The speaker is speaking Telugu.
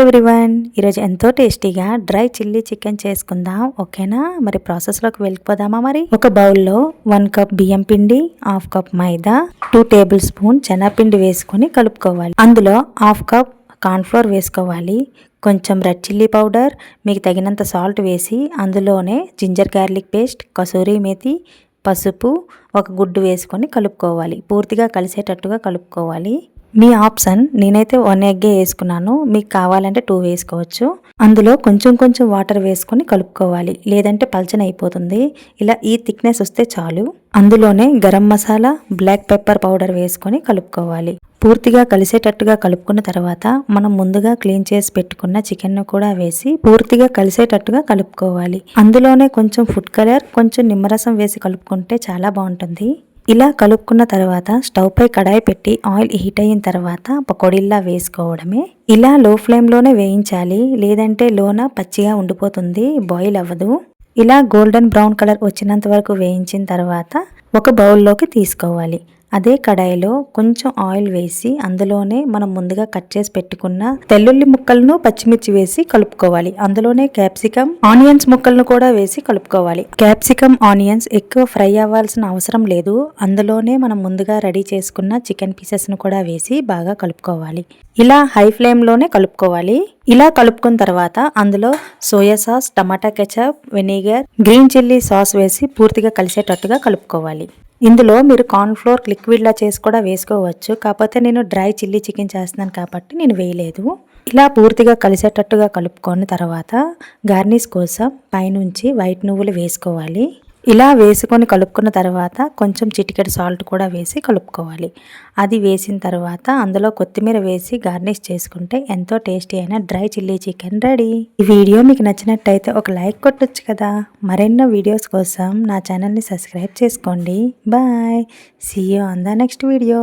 ఎవ్రీవన్ ఈరోజు ఎంతో టేస్టీగా డ్రై చిల్లీ చికెన్ చేసుకుందాం ఓకేనా? మరి ప్రాసెస్లోకి వెళ్ళిపోదామా మరి? ఒక బౌల్లో వన్ కప్ బియ్యం పిండి half cup maida two table spoon శనగపిండి వేసుకొని కలుపుకోవాలి. అందులో హాఫ్ కప్ కార్న్ఫ్లోర్ వేసుకోవాలి. కొంచెం రెడ్ చిల్లీ పౌడర్ మీకు తగినంత సాల్ట్ వేసి అందులోనే ginger garlic paste kasuri methi పసుపు ఒక గుడ్డు వేసుకొని కలుపుకోవాలి. పూర్తిగా కలిసేటట్టుగా కలుపుకోవాలి. మీ ఆప్షన్ నేనైతే వన్ ఎగ్గే వేసుకున్నాను. మీకు కావాలంటే టూ వేసుకోవచ్చు. అందులో కొంచెం కొంచెం వాటర్ వేసుకొని కలుపుకోవాలి. లేదంటే పల్చన అయిపోతుంది. ఇలా ఈ థిక్నెస్ వస్తే చాలు. అందులోనే garam masala black pepper powder వేసుకొని కలుపుకోవాలి. పూర్తిగా కలిసేటట్టుగా కలుపుకున్న తర్వాత మనం ముందుగా క్లీన్ చేసి పెట్టుకున్న చికెన్ను కూడా వేసి పూర్తిగా కలిసేటట్టుగా కలుపుకోవాలి. అందులోనే కొంచెం ఫుడ్ కలర్ కొంచెం నిమ్మరసం వేసి కలుపుకుంటే చాలా బాగుంటుంది. ఇలా కలుపుకున్న తర్వాత స్టవ్ పై కడాయి పెట్టి ఆయిల్ హీట్ అయిన తర్వాత పకోడీల్లా వేసుకోవడమే. ఇలా లో ఫ్లేమ్లోనే వేయించాలి. లేదంటే లోన పచ్చిగా ఉండిపోతుంది. బాయిల్ అవ్వదు. ఇలా గోల్డెన్ బ్రౌన్ కలర్ వచ్చినంత వరకు వేయించిన తర్వాత ఒక బౌల్లోకి తీసుకోవాలి. అదే కడాయిలో కొంచెం ఆయిల్ వేసి అందులోనే మనం ముందుగా కట్ చేసి పెట్టుకున్న తెల్లుల్లి ముక్కలను పచ్చిమిర్చి వేసి కలుపుకోవాలి. అందులోనే క్యాప్సికమ్ ఆనియన్స్ ముక్కలను కూడా వేసి కలుపుకోవాలి. క్యాప్సికమ్ ఆనియన్స్ ఎక్కువ ఫ్రై అవ్వాల్సిన అవసరం లేదు. అందులోనే మనం ముందుగా రెడీ చేసుకున్న చికెన్ పీసెస్ను కూడా వేసి బాగా కలుపుకోవాలి. ఇలా హై ఫ్లేమ్లోనే కలుపుకోవాలి. ఇలా కలుపుకున్న తర్వాత అందులో soya sauce tomato ketchup vinegar green chilli sauce వేసి పూర్తిగా కలిసేటట్టుగా కలుపుకోవాలి. ఇందులో మీరు కార్న్ఫ్లోర్ లిక్విడ్లా చేసి కూడా వేసుకోవచ్చు. కాకపోతే నేను డ్రై చిల్లీ చికెన్ చేస్తున్నాను కాబట్టి నేను వేయలేదు. ఇలా పూర్తిగా కలిసేటట్టుగా కలుపుకొని తర్వాత గార్నిష్ కోసం పైనుంచి వైట్ నువ్వులు వేసుకోవాలి. ఇలా వేసుకొని కలుపుకున్న తర్వాత కొంచెం చిటికెడు సాల్ట్ కూడా వేసి కలుపుకోవాలి. అది వేసిన తర్వాత అందులో కొత్తిమీర వేసి గార్నిష్ చేసుకుంటే ఎంతో టేస్టీ అయిన డ్రై చిల్లీ చికెన్ రెడీ. ఈ వీడియో మీకు నచ్చినట్టయితే ఒక లైక్ కొట్టొచ్చు కదా. మరెన్నో వీడియోస్ కోసం నా ఛానల్ని సబ్స్క్రైబ్ చేసుకోండి. Bye. See you on the next video